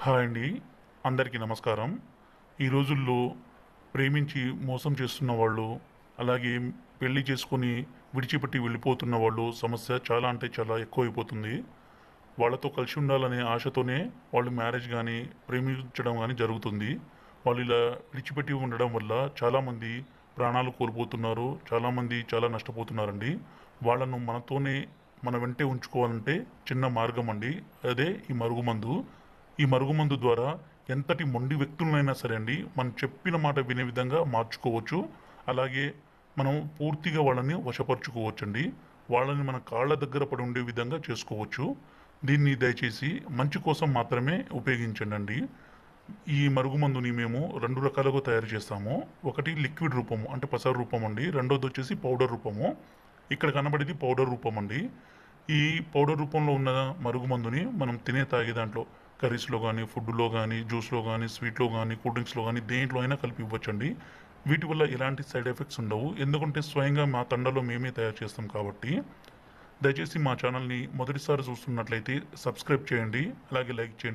Hi అండి. అందరికీ నమస్కారం. ఈ రోజుల్లో ప్రేమించి మోసం చేస్తున్న వాళ్ళు అలాగే పెళ్ళి చేసుకొని విడిచిపెట్టి వెళ్ళిపోతున్న వాళ్ళు సమస్య చాలా అంటే చాలా ఎక్కువైపోతుంది. వాళ్ళతో కలిసి ఉండాలనే ఆశతోనే వాళ్ళు మ్యారేజ్ కానీ ప్రేమించడం కానీ జరుగుతుంది. వాళ్ళు ఇలా విడిచిపెట్టి ఉండడం వల్ల చాలామంది ప్రాణాలు కోల్పోతున్నారు చాలామంది చాలా నష్టపోతున్నారండి. వాళ్ళను మనతోనే మన వెంటే ఉంచుకోవాలంటే చిన్న మార్గం అండి. అదే ఈ మరుగుమందు ఈ మరుగుమందు ద్వారా ఎంతటి మొండి వ్యక్తులనైనా సరే అండి మనం చెప్పిన మాట వినే విధంగా మార్చుకోవచ్చు. అలాగే మనం పూర్తిగా వాళ్ళని వశపరుచుకోవచ్చండి. వాళ్ళని మన కాళ్ళ దగ్గర పడి ఉండే విధంగా చేసుకోవచ్చు. దీన్ని దయచేసి మంచి కోసం మాత్రమే ఉపయోగించండి అండి ఈ మరుగుమందుని మేము రెండు రకాలుగా తయారు చేస్తాము. ఒకటి లిక్విడ్ రూపము అంటే పసరు రూపం అండి. రెండోది వచ్చేసి పౌడర్ రూపము. ఇక్కడ కనబడేది పౌడర్ రూపం అండి. ఈ పౌడర్ రూపంలో ఉన్న మరుగుమందుని మనం తినే తాగే దాంట్లో కర్రీస్లో కానీ ఫుడ్లో కానీ జ్యూస్లో కానీ స్వీట్లో కానీ కూల్ డ్రింక్స్లో కానీ దేంట్లో అయినా కలిపి ఇవ్వచ్చండి. వీటి వల్ల ఎలాంటి సైడ్ ఎఫెక్ట్స్ ఉండవు. ఎందుకంటే స్వయంగా మా తండలో మేమే తయారు చేస్తాం కాబట్టి. దయచేసి మా ఛానల్ని మొదటిసారి చూస్తున్నట్లయితే సబ్స్క్రైబ్ చేయండి. అలాగే లైక్ చేయండి.